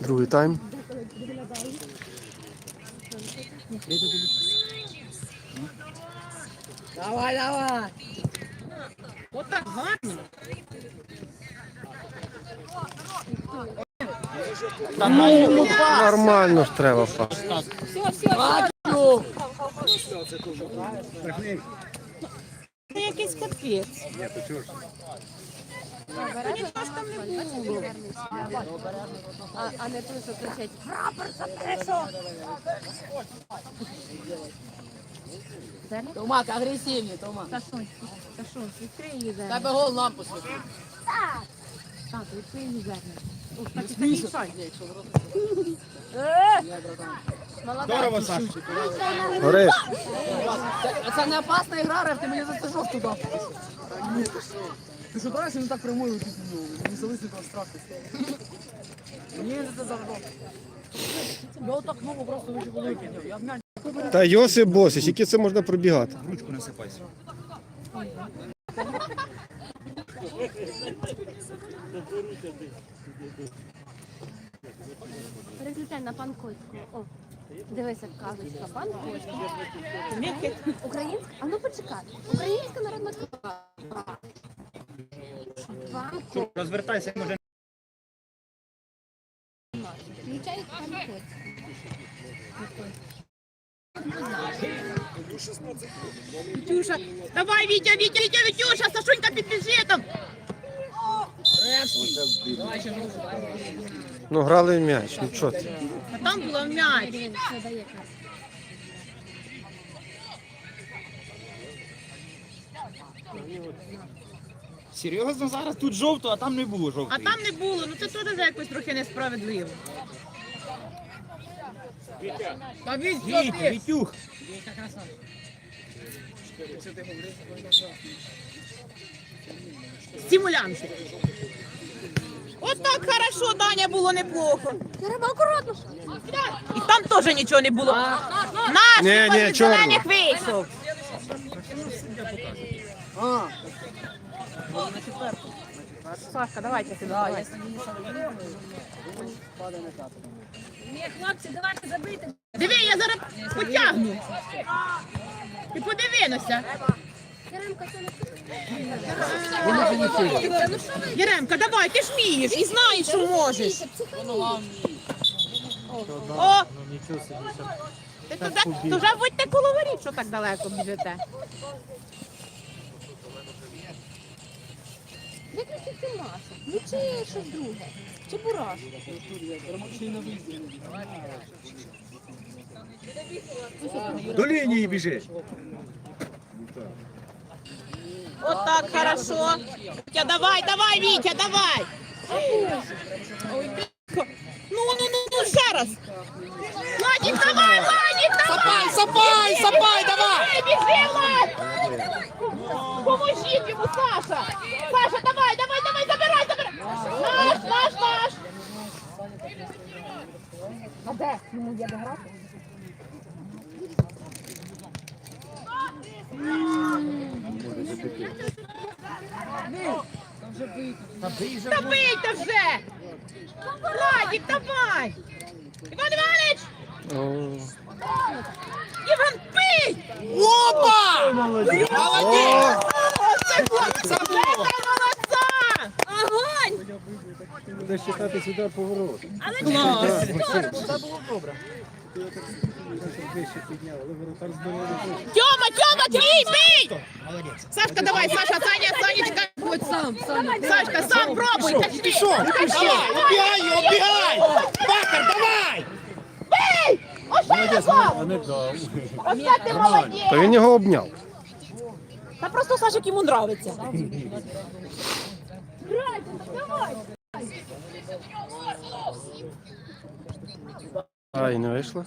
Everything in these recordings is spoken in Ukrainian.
Другий тайм. Давай, давай. Отак гарно. Нормально ж треба пас. Бачу. Це якийсь капець. А, а не той, що кричить. Томак, агресивні, Томак. Та що? Та що? Відкрий її зерна. Тебе гол лампу світить. Так, відкрий її зерна. Здорово, Саш. Гориш. Це не опасна гра, Реф, ти мені застежок туди. Ти що далі не так прямою не залишив того страху. Мені за це завжди. Я отак ногу просто голови підняв. Я м'яч. Та Йосип Босич, які це можна пробігати? Ручку насипайся. Переключай на пан Коцьку. О, дивися, казочка. Пан Коцьку. Українська? А ну почекай. Українська народна казка. Пан Розвертайся, може. Включай пан. Вітюша, давай, Вітя, Вітя, Вітя, Вітюша, Сашунька підбіжи там. Ну, грали в м'яч. Ну що ти? А там було м'яч. Серйозно зараз тут жовто, а там не було А там не було, ну це теж якось трохи несправедливо. Та він Вітя, Вітюх. Стимулянти. От так хорошо, Даня, було неплохо. Треба акуратно. І там теж нічого не було. Наш Ні, ні, чорно. зелених вийшов. Сашка, давайте сюди. давай. Ні, хлопці, давайте забити. Диви, я зараз потягну. Ти подивинуся. Яремка, давай, ти ж вмієш і знаєш, що можеш. психануй. О! Ти туди, туди будьте коло що так далеко біжите. Виключи ти Маша. Ну чи щось друге. Чи бураш. До лінії біжи. От так, хорошо. Вітя, давай, давай, Вітя, давай. Ну, ну, ну, ну, ще раз. Владик, давай, Владик, давай. Сапай, сапай, сапай, давай! Ей, біжи, Влад. Поможіть йому, Саша. Саша, давай, давай, давай, забирай, забирай. Наш, наш, наш. А де? Йому є де грати? Та бийте вже! Владик, давай! Іван Іванович! Іван, бий! Опа! Молодець! Оце хлопці! Молодця! Огонь! Буде читати сюди поворот. Клас! Це було добре. Тьома, Тьома, твій! Молодець. Сашка, давай, Саша, Саня, Санечка. Будь сам, Сашка, сам пробуй. Та ти. Пішов, пішов! Обігай, його, обігай! Бакар, давай! Бий! Оце його! Оце ти молодець! То він його обняв. Та просто Сашик йому нравиться. Ай, не вийшло.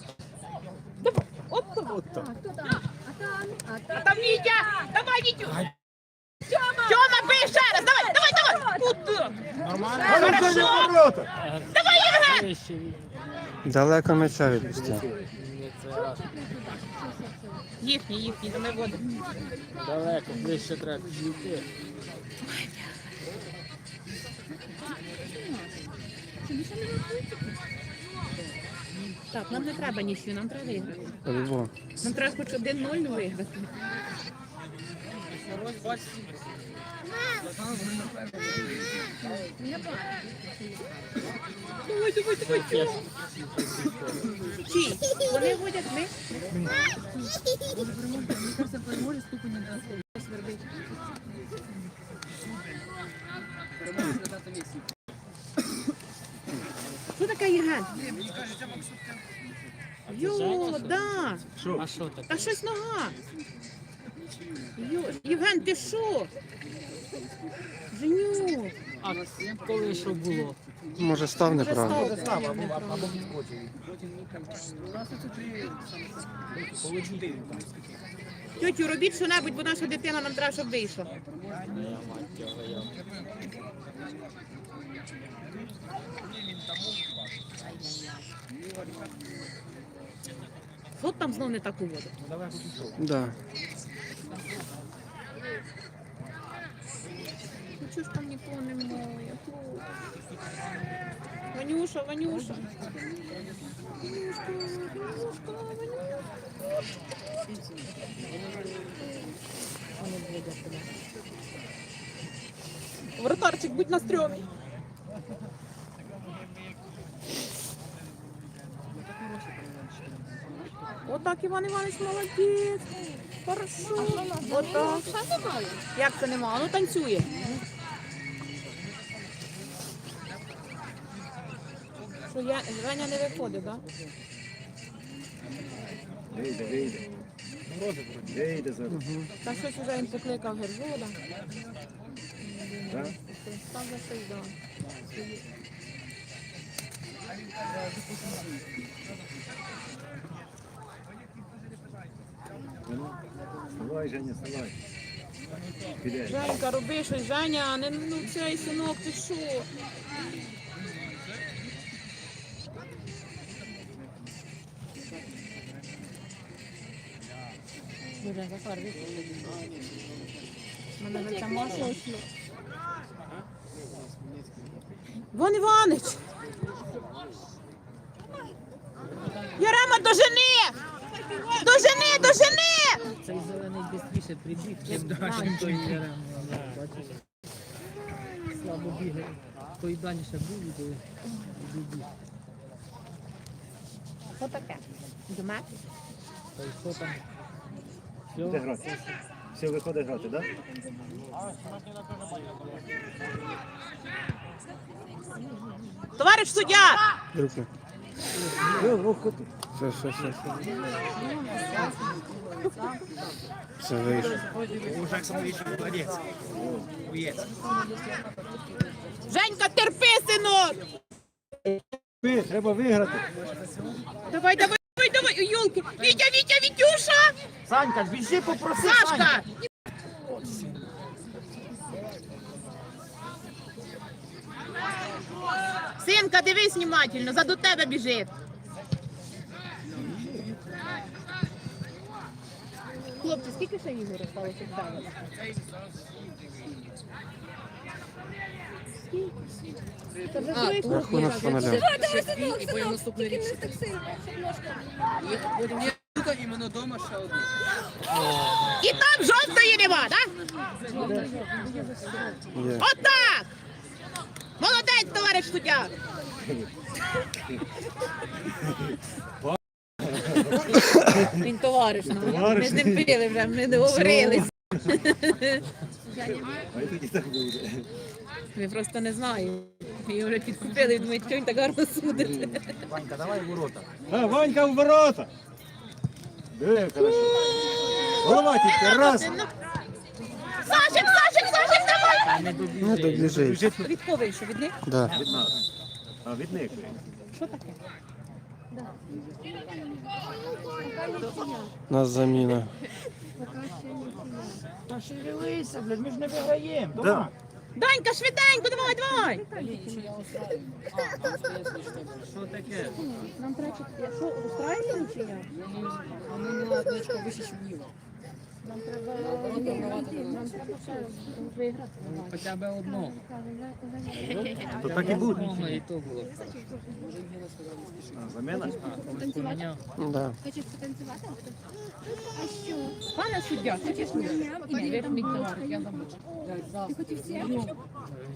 От так. А хто там? А там? А А там? там Вітя! Давай, Вітю! Тьома, бий ще раз! Давай, давай, давай! Куди? Нормально. Хорошо! Давай, Євген! Далеко м'яча відпустив. Їхні, їхні, ми водимо. Далеко, ближче треба йти. Так, нам не треба нічого, нам треба виграти. По-любому. Нам треба хоч 1-0 виграти. Давай, давай, давай, Тьома. Чий? Вони водять ми? Що таке Євген? Йо, да. А що так? Та щось нога. Йо, Євген, ти що? Женю. А коли що було? Може став неправильно. Став, або, або Тьотю, робіть що-небудь, бо наша дитина нам треба, щоб вийшла. От там знов не так уводить. Да. Ну чого ж там нікого немає? Ванюша, Ванюша. Ванюшка, Ванюшка, Ванюшка. Вратарчик, будь на стрьомі. Отак, Іван Іванович, молодець. Хорошо. Отак. Як це нема? Ну танцює. Що я Женя не виходить, так? Вийде, вийде. Вийде зараз. Та щось вже він покликав Гержода. Так? Став за щось, да. Ну, Женя, вставай. Женька, роби щось, Женя, не ну цей синок, ти що? Дуже зафарбі. Мене вже там Вон Іванич! Ярема, дожени! Дожени, дожени! Цей бістріше прибіг, чим Дані той Єрема. Бачиш? Слабо бігає. Той даніше був і той біг. Що таке? Думати? Та й що там? Де Все? грати? Все, виходить грати, так? Товариш суддя! Руки. Да? Все, все, все. все. Все вийшло. Женька, терпи, синок! Ви, треба виграти. Давай, давай, давай, давай, Ой, юлки! Вітя, Вітя, Вітюша! Санька, біжи попроси. Сашка! Синка, дивись внимательно, заду тебе біжить. Хлопці, скільки ще ігор вже звикли. Рахунок по. І потім наступний рік. Потім є штука, іменно вдома ще один. І там жовтої нема, так? Отак! Молодець, товариш суддя! Він товариш нам. Ми з ним пили вже, ми договорились. Ми просто не знаємо. Ми вже підкупили, думають, що він так гарно судить. А, Ванька в ворота. Диви, хорошо. Голова тільки, раз. Сашик, Сашик, Сашик, давай! Не Ну, добіжить. Від кого вийшов? Від них? Да. Від нас. А, від них. Що таке? У нас заміна. Да. Данька, швиденько, давай, давай! Що таке? Нам треба, що, устраиваємо чи як? Воно не одночку вище, ніж. Нам треба виграти. Хоча б одного. То так і буде. І то було. Замена? Поміняв. Да. Хочеш потанцювати? А що? Пане суддя, хочеш Ні, ви ж мій я забув. Ти хотів всі? Він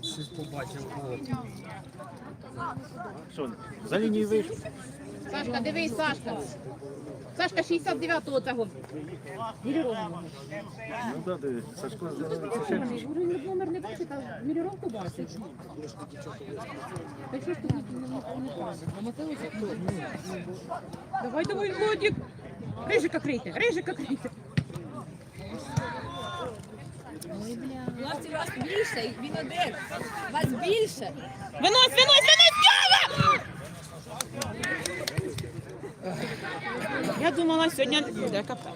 щось побачив. Що, за лінію вийшов? Сашка, дивись, Сашка. Сашка 69-го цього. Ну да, диви, Сашко. Номер не бачить, а міріровку бачить. Так що ж тут? Намотилися? Давай, давай, Владик. Рижика крийте, рижика крийте. Хлопці, вас більше, він один. Вас більше. Винось, винось, Я думала, сьогодні буде капець.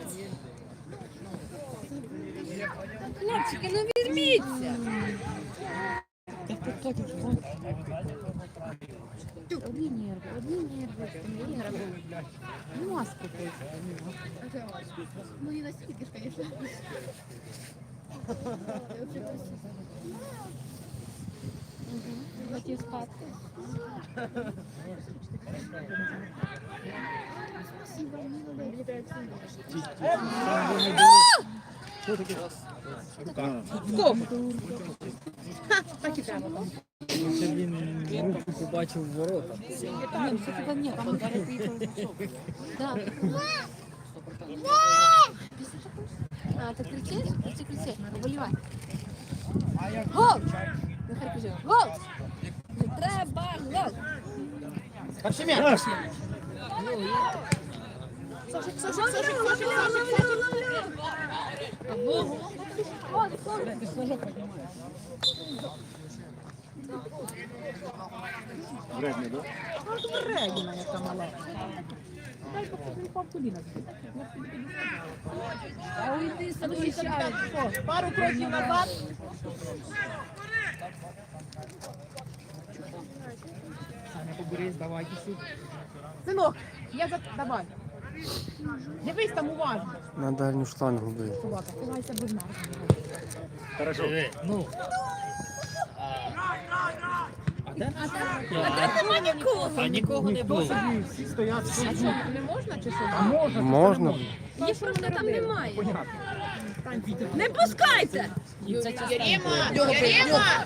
Хлопчики, ну візьміться. Одні нерви, одні нерви, одні нерви. Ну, маску Ну, не настільки ж, звісно. Хотів спати. Так і треба. Це він руку побачив в ворота. Ні, все тебе ні, там зараз поїхав. Да. А, ти кричиш? Кричи, кричи, вболівай. Гол! Нехай гол! Треба, гол. Перший вредний, да? Регіна, яка мала. Дай поки він впав. А уйди. Пару кроків назад. Побери, здавай. Синок, я за... Давай. Дивись там уважно. На дальню штангу бий. Собака, ховайся без нас. Хорошо. Ну. А де? Нема нікого. А нікого не було. Всі стоять. А що, не можна чи що? Можна? Їх просто там немає. Не пускайте. Єрема! Єрема!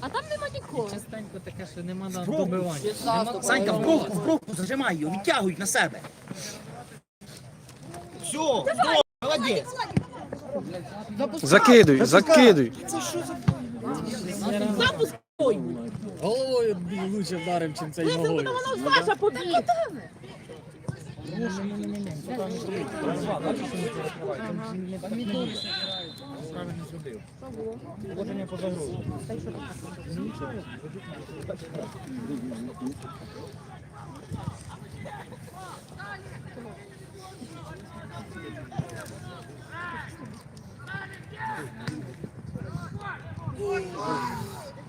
А там нема нікого. Частенько таке, що нема на добивання. Нема Санька, в бровку, в бровку зажимай його, відтягуй на себе. Все, здорово, молодець. Закидуй, закидуй. Головою лучше вдарив, чим цей ногою. Воно Саша побіг! Правильно зробив. Положення по загрозу.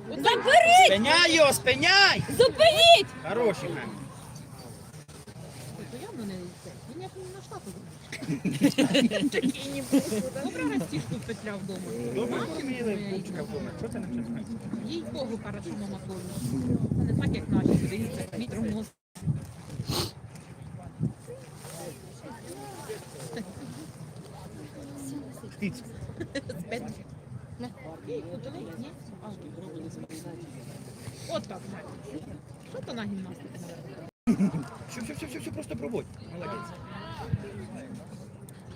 Заберіть! Спиняй його, спиняй. Зупиніть! Хороший мене. Явно не це. Він як не на штату. Добре растішку петля вдома. Що ти не чесне? Їй Богу хорошо мама кормить. Це не так, як наші. Дивіться, вітром нос. Ні? А. От так. Що то на гімнастиці? Все, все, все, все, все, просто пробуй. Молодець.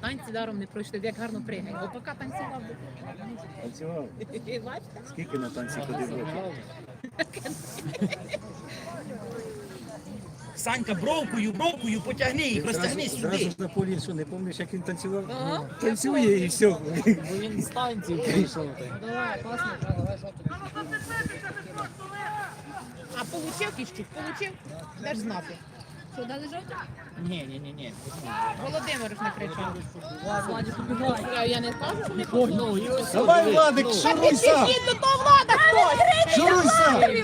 Танці даром не пройшли, як гарно пригай. Бо поки танцював, Танцював. бачите? Скільки на танці ходив років? Санька, бровкою, бровкою потягни їх, розтягни Зразу ж на полі, що не пам'ятаєш, як він танцював? Ага. Танцює і все. Бо він з танців прийшов. Давай, класно. А получив кішки? Получив? Де ж знати? Що, дали жовтий? Ні, ні, ні, ні. Володимир ж не кричав. Я не скажу, що не Ну, Давай. Владик, Ну, шуруйся! Підіть до того влада хтось! Шуруйся!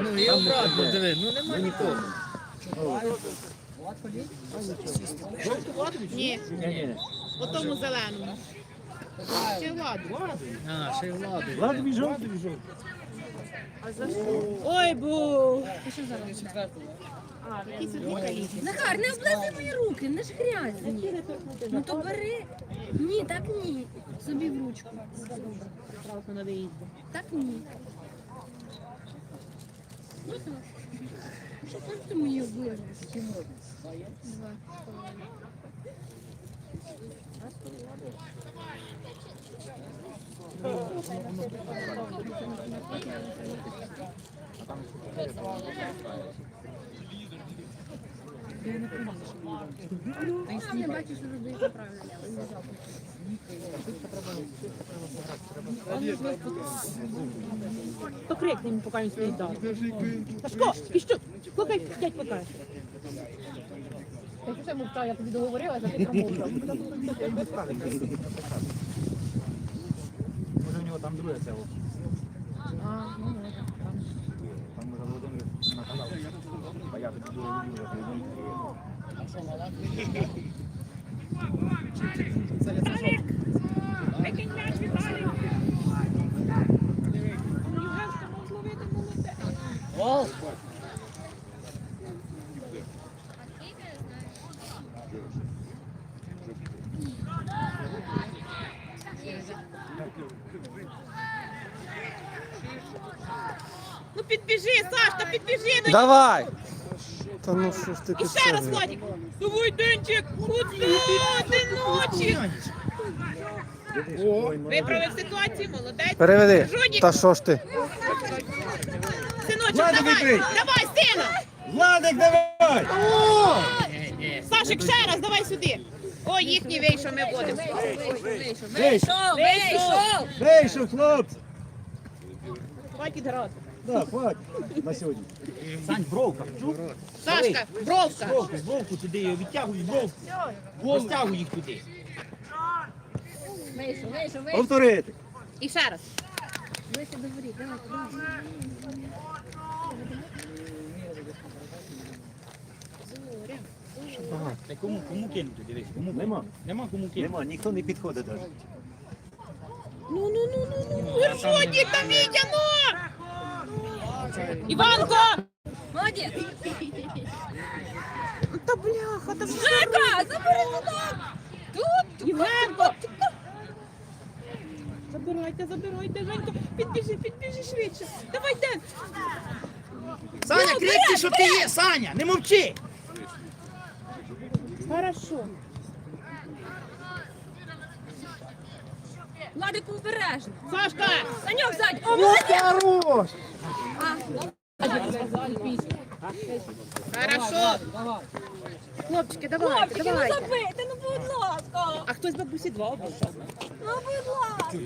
Ну і обратно диви, ну нема нікого. Ні, по тому зеленому. Ще владу. А, ще й влади. Ладовий жовтий. Ой, бу. Ти що зараз? Захар, не облизуй мої руки, не ж грязні. Ну то бери. Ні, так ні. Собі в ручку. Так ні. Що ти мої облизуєш? Два. Сам не бачиш, що робити правильно. Покрикни мені, поки він стоїть далі. Сашко, що? Слухай, дядь покаже. Я що мовчав, я тобі договорила, а ти промовчав. Може у нього там друге село. А, ну, ну, там. Може Володимир наказав. А я було Гол! Ну підбіжи, Саш, та підбіжи. Давай! Та ну що ж ти і ще раз? Владик. Давай, Денчик, куди ти ночі? Виправив ситуацію, молодець. Переведи. Жодік. Та що ж ти? Синочок, Владик, давай, відкрий. давай, сина. Владик, давай! Сашик, ще раз, давай сюди. О, їхній вийшов, ми будемо. Вийшов, вийшов! Вийшов, хлопці! Хватить грати. Так, хватить на сьогодні. Сань, бровка. Чув? Сашка, бровка. Бровку, бровку туди, його відтягуй бровку. Розтягуй їх туди. Вийшов, вийшов, вийшов. Повторити. І ще раз. Вийшов до воріт, давай, давай. Та кому, кому кинути, дивись, кому Нема. Нема кому кинути. Нема, ніхто не підходить навіть. Ну, ну, ну, ну, ну, ну. Жодік, там Вітя, ну! Іванко! Молодець! Та бляха, та Жека, забери туди! Тут! Євгенко! Забирайте, забирайте, Женька, підбіжи, підбіжи швидше. Давай, Ден. Саня, крикни, що ти є, Саня, не мовчи. Хорошо. Владику обережно! Сашка! Саньок, ззаді! О, молодець! Хорош! Хорошо. Хлопчики, давайте, Хлопчики, ну давайте. забийте, ну будь ласка! А хтось бабусі два обійшов. Ну будь ласка!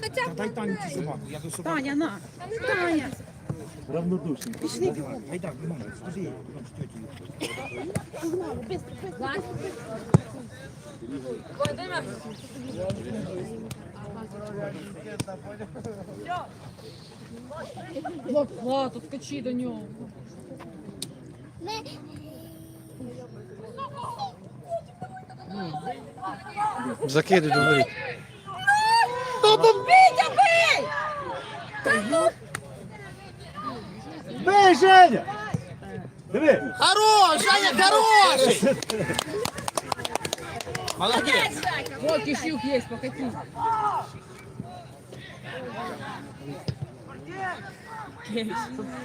Хоча б Дай Таню цю собаку, я до собаки. Таня, на. Таня. Равнодушний. Гайда, мама, туди, туди, Володимир! Влад, Влад, откачи до нього. Закидуй до воріт. Вітя, бий! Бей, Женя! Диви! Хорош, Саня, хороший! Молодець. Вот Кищук есть, покати.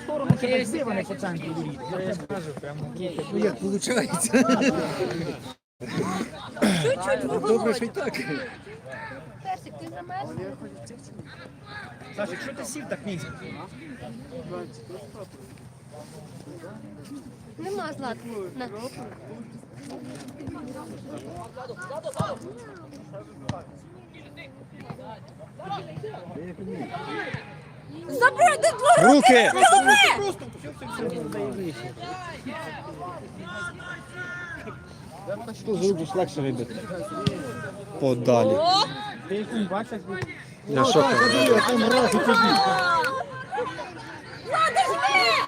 Сторону тебе зліва не по центру доріг. Я скажу, прямо. Ну як виходить? Чуть-чуть Добре, що й так. Персик, ти ти сів так низько? Нема Златки. На. Забирайте двор! Руки! Що зробиш легше вибити? Подалі. Я що кажу? Подиви, там раз і тобі. Влада, жми!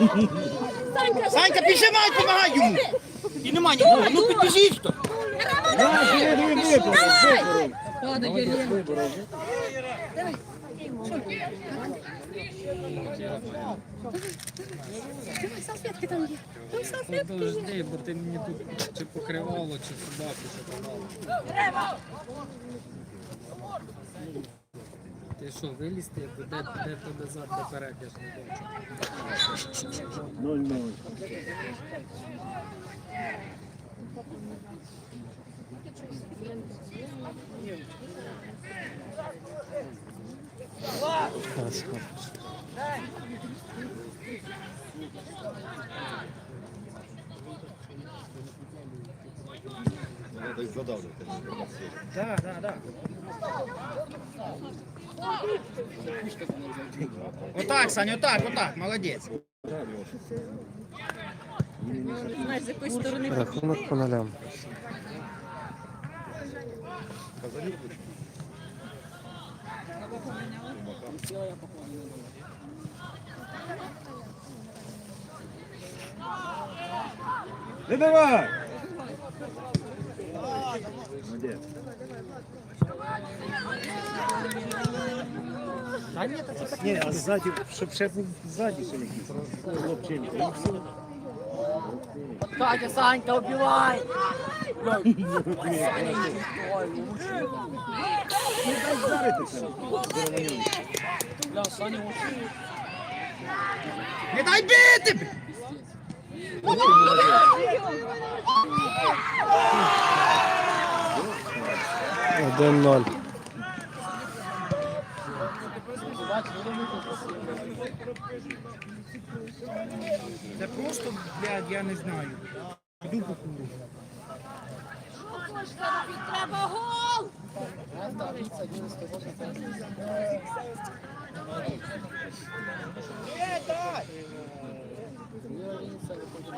Санька, Санька, піджимай, помагай йому. І нема нікого. Ну підбіжіть хто. Падає Єрема. Давай, салфетки там є. Там салфетки. Подожди, бо ти мені тут чи покривало, чи собаку, що подало. Ти що, вилізти, де, де де перед, я ж не бачу. Да, да, да. Отак, Саня, отак, отак, молодець. Знаєш, з якої сторони Рахунок по нулям. Не давай! Ні, а ззаді, щоб ще був ззаді ще якийсь. Лобченко. І все. Катя, Санька, убивай! Не дай бити! бля. Один ноль. Це просто, блядь, я не знаю. Йду по кругу. треба гол!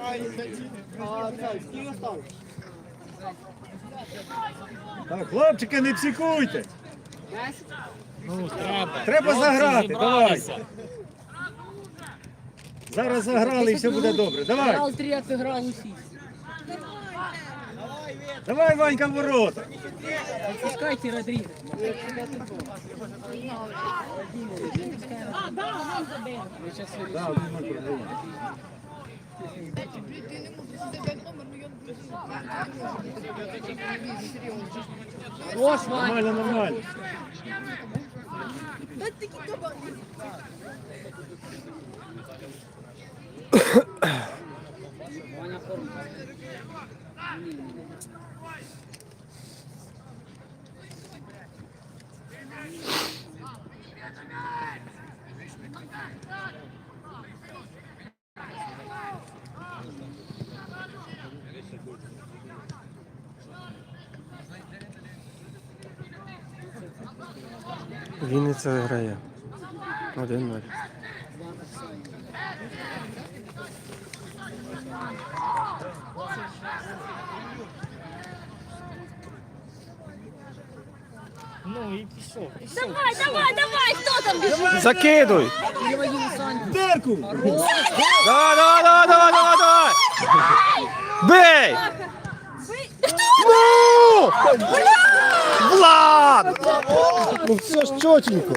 Ай, не А, Так, хлопчики, не псикуйте. Ну, треба заграти, давай. Зараз заграли і все буде добре. Давай, Грав усі. давай, Ванька, в ворота. Пускайте Ваня. Нормально, нормально. Ваня форма. Вінниця виграє. Один ноль. Ну і пішов. Давай, давай, давай, хто там біжить? Закидуй! Дерку! Давай, давай, давай, давай, давай, давай! Бей! Ну! Влад! Ну все ж чотенько.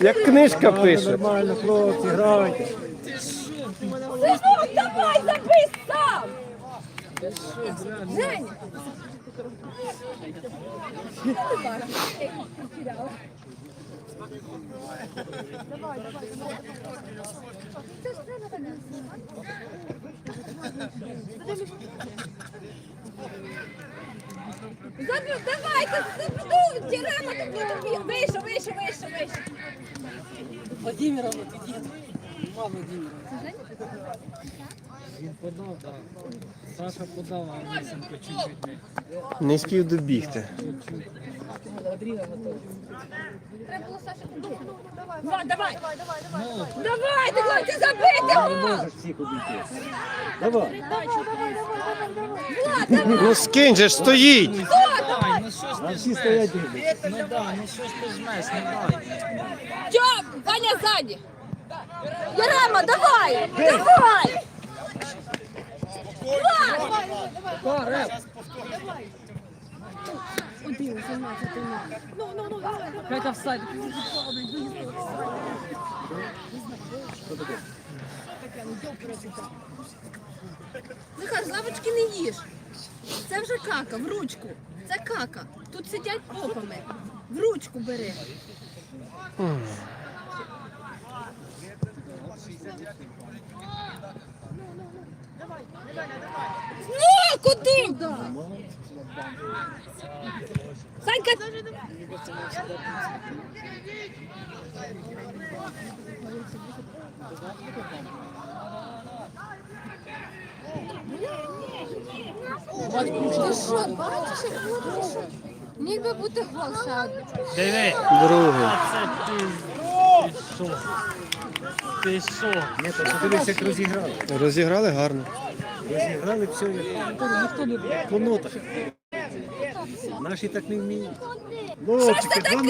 Як книжка пише. Нормально, хлопці, грайте. Синок, давай, забий сам! Женя! Забив, давайте, забив, Дірема, тут вийшов, вийшов, вийшов, вийшов. Владимировна, ти дід. Мама Владимировна. Він подав, так. Саша подав, а Лисенко чуть-чуть не. Спів добігти. Родріго готовий. Влад, давай! Давайте, хлопці, забити гол! Можеш всіх обійти. Давай. Ну скинь же ж стоїть! Дай, ну що ж ти всі жмеш? стоять. Ну да, ну що ж ти жмеш, не дай. Тьом, Ваня ззаді! Ярема, давай! Давай! Займайся, Опять офсайд. З лавочки не їж. Це вже кака, в ручку. Це кака. Тут сидять попами. В ручку бери. Ну, куди? Санька, Ти що, бачиш, як що? Міг би бути гол один. Диви. Другий. Це ти. Ти що? Ти що? Ні, то як розіграли. Розіграли гарно. Розіграли все як по нотах. Наші так не вміють. Ловчики, два